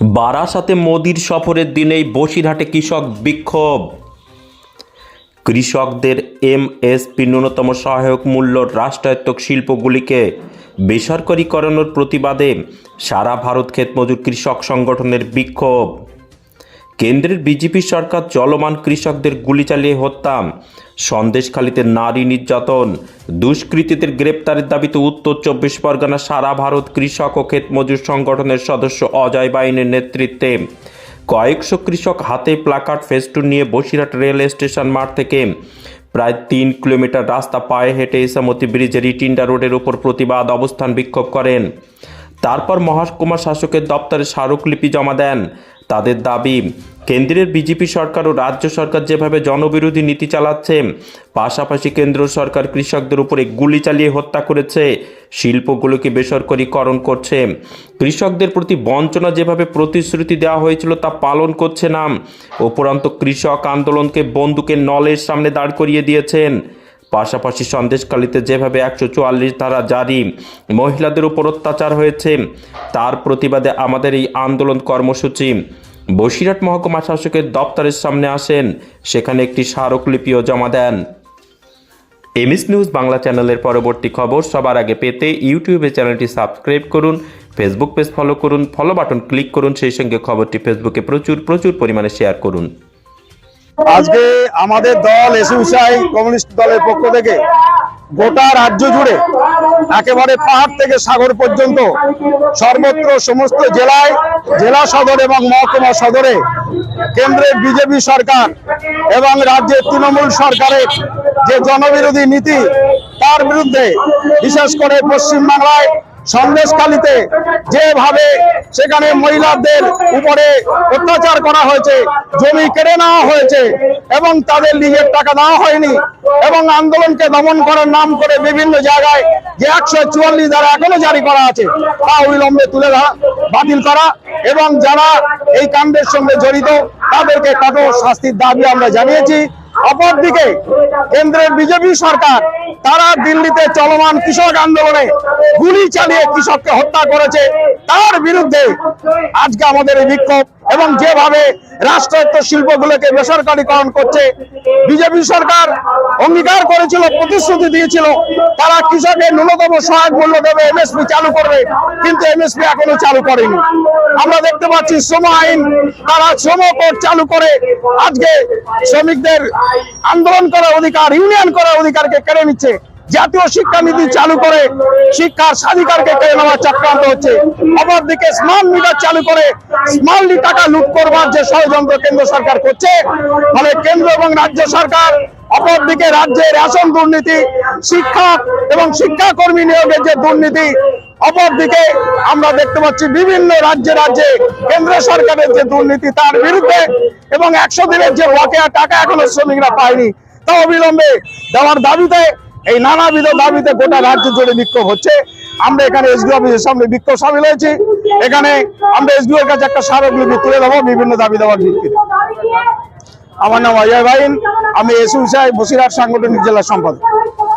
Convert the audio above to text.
বারাসাতে মোদির সফরের দিনেই বসিরহাটে কৃষক বিক্ষোভ। কৃষকদের এমএসপি ন্যূনতম সহায়ক মূল্য রাষ্ট্রায়ত্ত শিল্পগুলিকে বেসরকারীকরণের প্রতিবাদে সারা ভারত ক্ষেত মজুর কৃষক সংগঠনের বিক্ষোভ। কেন্দ্রের বিজেপি সরকার চলমান কৃষকদের গুলি চালিয়ে হত্যা। সন্দেশখালীতে নারী নির্যাতন। দুষ্কৃতীদের গ্রেপ্তারের দাবিতে উত্তর চব্বিশ পরগনা সারা ভারত কৃষক ও ক্ষেত মজুর সংগঠনের সদস্য অজয় বাইনের নেতৃত্বে। কয়েকশো কৃষক হাতে প্লাকার্ড, ফেস্টুন নিয়ে বসিরহাট রেল স্টেশন মাঠ থেকে। প্রায় তিন কিলোমিটার রাস্তা পায়ে হেঁটে ইসামতি ব্রিজের ইটিন্ডা রোডের উপর প্রতিবাদ অবস্থান বিক্ষোভ করেন। তারপর মহকুমা শাসকের দপ্তরে স্মারকলিপি জমা দেন। তাদের দাবি, কেন্দ্রের বিজেপি সরকার ও রাজ্য সরকার যেভাবে জনবিরোধী নীতি চালাচ্ছে, পাশাপাশি কেন্দ্র সরকার কৃষকদের উপরে গুলি চালিয়ে হত্যা করেছে, শিল্পগুলোকে বেসরকারীকরণ করছে। কৃষকদের প্রতি বঞ্চনা যেভাবে প্রতিশ্রুতি দেওয়া হয়েছিল তা পালন করছে না, উপরন্ত কৃষক আন্দোলনকে বন্দুকের নলের সামনে দাঁড় করিয়ে দিয়েছেন। পাশাপাশি সন্দেশকালীতে যেভাবে একশো চুয়াল্লিশ ধারা জারি, মহিলাদের উপর অত্যাচার হয়েছে, তার প্রতিবাদে আমাদের এই আন্দোলন কর্মসূচি। বসিরহাট মহকুমা শাসকের দপ্তরের সামনে আসেন, সেখানে একটি স্মারকলিপিও জমা দেন। এমএস নিউজ বাংলা চ্যানেলের পরবর্তী খবর সবার আগে পেতে ইউটিউবে চ্যানেলটি সাবস্ক্রাইব করুন, ফেসবুক পেজ ফলো করুন, ফলো বাটন ক্লিক করুন, সেই সঙ্গে খবরটি ফেসবুকে প্রচুর প্রচুর পরিমাণে শেয়ার করুন। আজকে আমাদের দল এসইউসিআই কমিউনিস্ট দলের পক্ষ থেকে গোটা রাজ্য জুড়ে একেবারে পাহাড় থেকে সাগর পর্যন্ত সর্বত্র সমস্ত জেলায়, জেলা সদর এবং মহকুমা সদরে কেন্দ্রের বিজেপি সরকার এবং রাজ্যের তৃণমূল সরকারের যে জনবিরোধী নীতি, তার বিরুদ্ধে বিশেষ করে পশ্চিমবাংলায় সন্দেশখালীতে যেভাবে সেখানে মহিলাদের উপরে অত্যাচার করা হয়েছে, জমি কেড়ে নেওয়া হয়েছে এবং তাদের নিজের টাকা দেওয়া হয়নি এবং আন্দোলনকে দমন করার নাম করে বিভিন্ন জায়গায় যে একশো চুয়াল্লিশ দ্বারা এখনও জারি করা আছে, তা অবিলম্বে তুলে ধরা, বাতিল করা এবং যারা এই কাণ্ডের সঙ্গে জড়িত, তাদেরকে কঠোর শাস্তির দাবি আমরা জানিয়েছি। অপরদিকে কেন্দ্রের বিজেপি সরকার, তারা দিল্লিতে চলমান কৃষক আন্দোলনে গুলি চালিয়ে কৃষককে হত্যা করেছে। তার বিরুদ্ধে আজকে আমাদের এই বিক্ষোভ এবং যেভাবে রাষ্ট্রায়ত্ত শিল্পগুলোকে বেসরকারীকরণ করছে, বিজেপি সরকার অঙ্গীকার করেছিল, প্রতিশ্রুতি দিয়েছিল, তারা কৃষকের ন্যূনতম সহায়ক মূল্য দেবে, এমএসপি চালু করবে, কিন্তু এমএসপি এখনও চালু করেনি। আমরা দেখতে পাচ্ছি শ্রম আইন, তারা শ্রম কোড চালু করে আজকে শ্রমিকদের আন্দোলন করার অধিকার, ইউনিয়ন করার অধিকারকে কেড়ে নিচ্ছে। জাতীয় শিক্ষানীতি চালু করে শিক্ষার স্বাধিকারকে কেড়ে নেওয়ার চক্রান্ত হচ্ছে। অপরদিকে স্মার্ট মিটার চালু করে স্মার্টলি টাকা লুট করবার যে ষড়যন্ত্র কেন্দ্র সরকার করছে, ফলে কেন্দ্র এবং রাজ্য সরকার, অপরদিকে রাজ্যের রেশন দুর্নীতি, শিক্ষা এবং শিক্ষাকর্মী নিয়োগের যে দুর্নীতি, অপরদিকে আমরা দেখতে পাচ্ছি বিভিন্ন রাজ্যে রাজ্যে কেন্দ্র সরকারের যে দুর্নীতি তার বিরুদ্ধে এবং একশো দিনের যে বকেয়া টাকা এখনও শ্রমিকরা পায়নি, তা অবিলম্বে দেওয়ার দাবিতে এই নানাবিধ দাবিতে গোটা রাজ্য জুড়ে বিক্ষোভ হচ্ছে। আমরা এখানে এসডিও অফিসের সামনে বিক্ষোভ সামিল হয়েছি। এখানে আমরা এসডিও এর কাছে একটা স্মারকলিপি তুলে দেবো বিভিন্ন দাবি দেওয়ার ভিত্তিতে। আমার নাম অজয় ভাইন আমি এসইউসিআই বসিরহাট সাংগঠনিক জেলা সম্পাদক।